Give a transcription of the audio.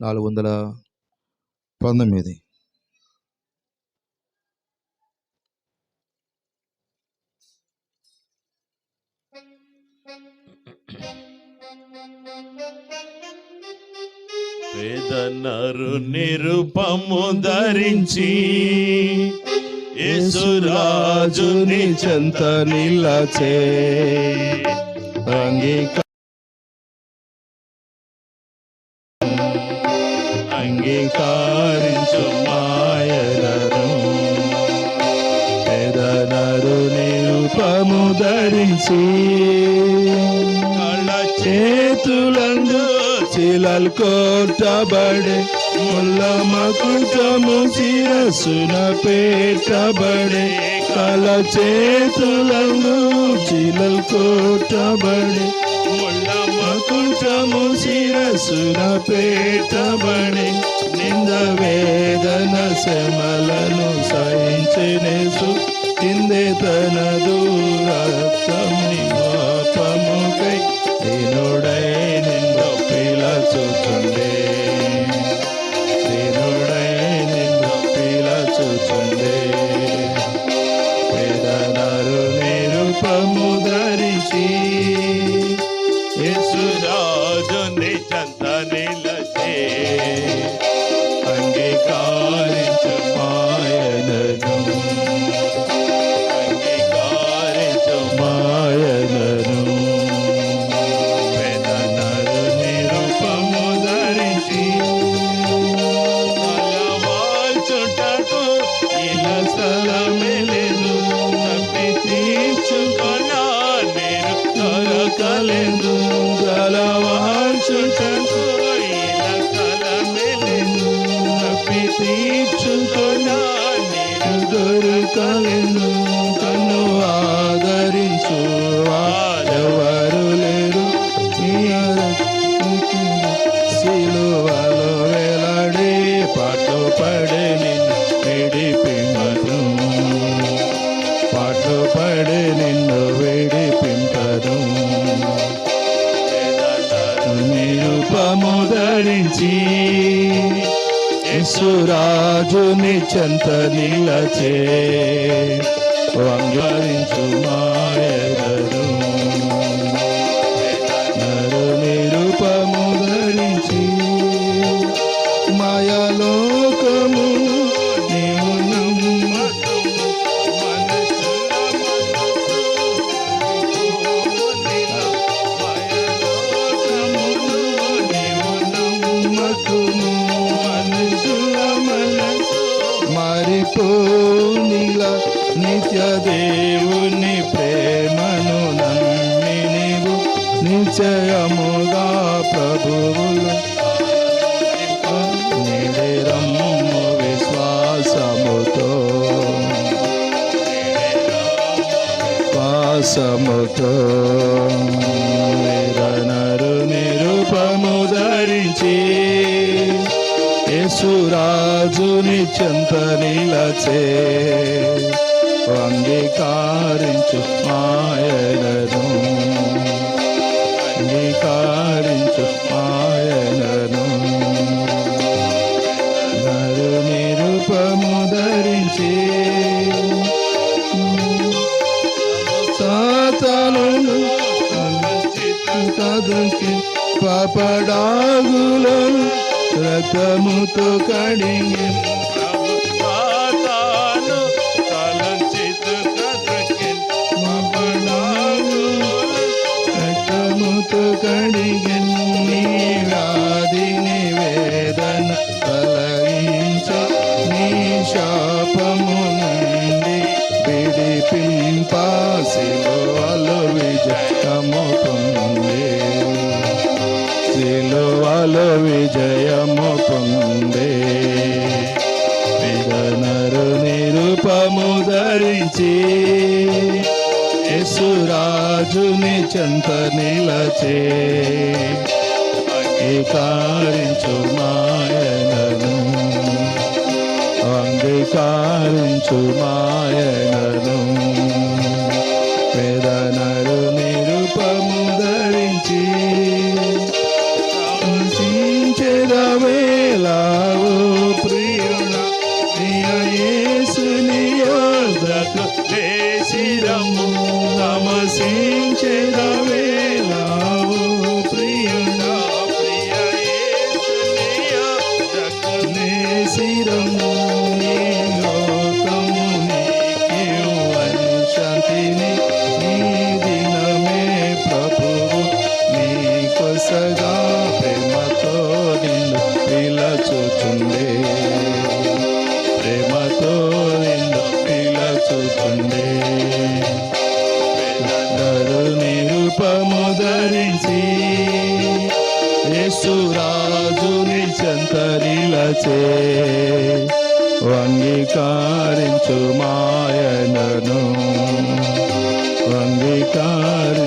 నాలుగు వందల పంతొమ్మిది. వేదనరు నిరుపము ధరించి యేసురాజుని చెంత నిలచే అంగీక అంగీకారించు మాయలను పెదనరు నిరుపము ధరించి కళ్ళ చేతులందు చిలలు కోటబడే ముల్ల మకుటము శిరసున పెట్టబడే కల చేతులందు చిలలు కోటబడే శిరసున పెట్టబడే నింద వేదన శమలను సహించినేసు కిందే తన దూరత్వం నేను దొరకలేదు గలవాల్చుటకు ఇలా స్థలమెలేదు తప్పి తీర్చుకొనా నేను దొరకలేదు కన్ను ఆదరించు వారెవరు లేరు నీ సిలువలో నిరుపము ధరించి యేసురాజుని చెంత నిలచే వంగరించు మాయగరు మారిపోనిల నిత్య దేవుని ప్రేమను నమ్మి నీవు నిశ్చయముగా ప్రభువులు నిరమ్ము విశ్వాసముతో. విశ్వాసముతో. చెంత నిలచే అంగీకారించు మాయలను అంగీకారించు మాయలను నరు నిరుపము ధరించి సాతను కదుకి పాపడాగులను రథముతో కడిగి రథముతో కడిగి నీ తొలగించ నీ శాపము నుండి విడిపింప విజయము పొందే. సిలువలో విజయము పొందే. విధనరు నిరుపము ధరించి యేసురాజుని చెంత నిలచే అంగీకారించు మాయనను సదా ప్రేమతో నిన్ను ఇలా చూచుండే రూపముదరించి యేసురాజుని చెంతరిలచే అంగీకారించు మాయనను అంగీకార